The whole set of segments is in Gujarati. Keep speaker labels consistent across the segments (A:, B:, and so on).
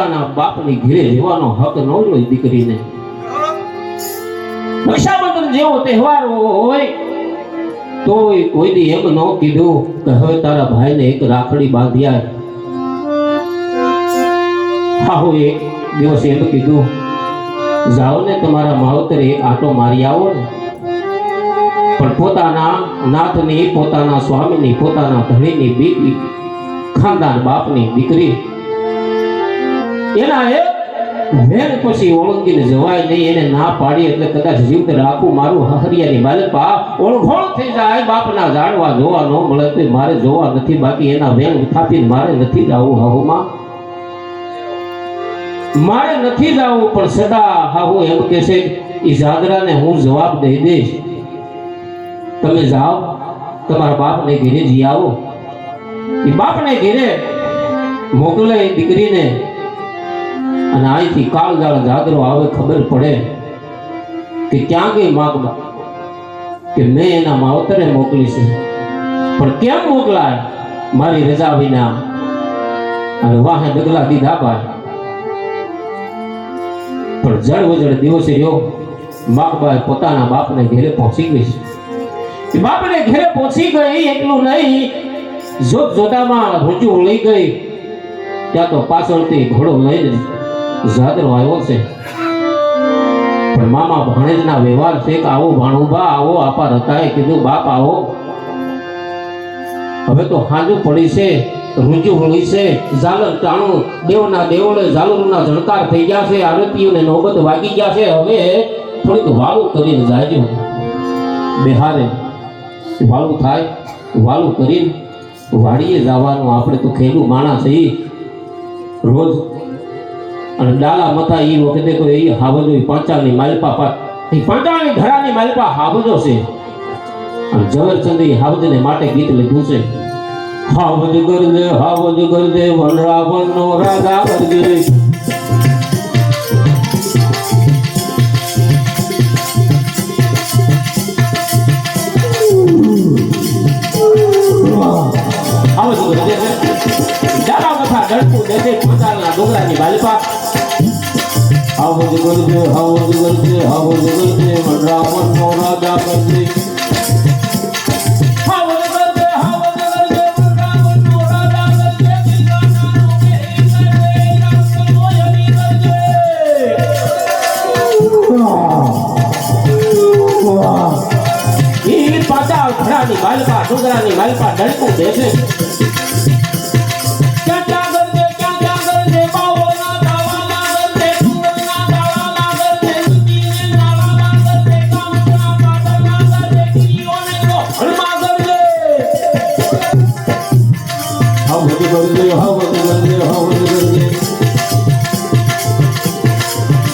A: પોતાના બાપની ઘેરે રહેવાનો હક ન હોય દીકરીને. રક્ષાબંધન જેવો તહેવાર હોય, તોય કોઈ એમ ન કીધું કે હવે તારા ભાઈને એક રાખડી બાંધ્યા. હાહુ એક દિવસ એમ કીધું જાઓ ને તમારા માવતરે આટો મારી આવો ને. પણ પોતાના નાથની, પોતાના સ્વામીની, પોતાના ધણીની દીકરી ખાનદાન બાપની દીકરી એના વેણ પછી ઓળંગીને જવાય નહીં, એને ના પાડી એટલે કદાચ જીવત રાખું મારું હરિયાની બાલપા ઓળઘોળ થઈ જાય, બાપના જાડવા જોવા ન મળે તો મારે જોવા નથી બાકી, એના વેણ ઉઠાપીને મારે નથી જવું હાહુમાં. મારે નથી જવું, પણ સદા હાહુ એમ કે છે એ જાદરાને હું જવાબ દઈ દઈશ. તમે જાઓ, તમારા બાપને ઘેરે જી આવો. એ બાપને ઘેરે? મોકલે દીકરી દીકરીને. અને કાળજાળ જાદરો આવે ખબર પડે કે ક્યાં ગઈ માગમાં? કે મેં એના માવતરે મોકલી છે. પણ કેમ મોકલાય? મારી રજા વિના. અને વાહે ડગલા દીધા ભાઈ પણ જળ વજળ દિવસે રહ્યો. માગબાઈ પોતાના બાપને ઘેરે પહોંચી ગઈ છે. બાપને ઘેરે પહોંચી ગઈ એટલું નહીં. જોત જોતામાં રજૂ લઈ ગઈ. ત્યાં તો પાછળથી ઘોડો લઈને જાદરો આવ્યો છે. પણ મામા ભાણેજના વ્યવહાર છે કે આવો ભાણુબા, આવો આપા રતાએ કીધું, બાપ આવો. હવે તો હાજુ પડી છે, રૂંજુ હોળી છે, ઝાલર ટાણું દેવના દેવળે ઝાલરના જણકાર થઈ ગયા છે, આરતીઓને નોબત વાગી ગયા છે. હવે થોડીક વાલું કરીને જાજો. બિહારે વાલું થાય, વાલું કરીને વાડીએ જવાનું. આપણે તો ખેલું માણસ થઈ રોજ અને ડાલા મથા એ વખતે કોઈ એ હાવજો ઈ પાંચાળની માલપા પા એ પાંચાળની ઘરાની માલપા હાવજો છે. અને ઝવેરચંદ એ હાવજને માટે ગીત લીધું છે. હાવજ ગરદે હાવજ ગરદે વનરાવણ નો રાજા ગરદે રાજા ગરદે દિલવાનાનો કેરી ગરદે રામનો યની ગરદે ઈ પાછા ઘડાની માલપા ડુંગરાની માલપા ડળકું દેશે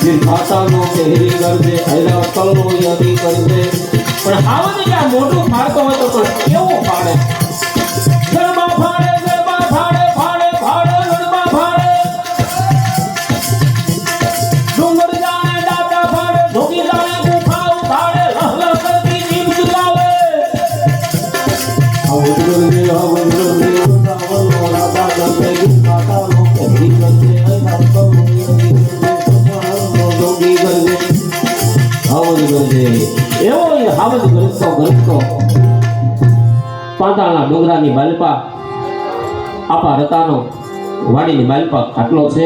A: દિલ ખાતાનો કેરી ગરદે હૈરા તલનો યાદી ગરદે પણ હાવન ક્યાં મોટું ફાડતો હોય તો પણ કેવો ફાડે? ગરબા ફાડે ગરબા ફાડે ફાડે ફાડે ગરબા ફાડે. ડુંગર જાણે દાદા ફાડે ધોકી જાણે ગુફા ઉખાડે લહલ કરતી જીભ જુલાવે આવડ ગરજતો ગરજતો પાંદાળના ડુંગરાની બાલપા આપા રતાનો વાડીની બાલપા ખાટલો છે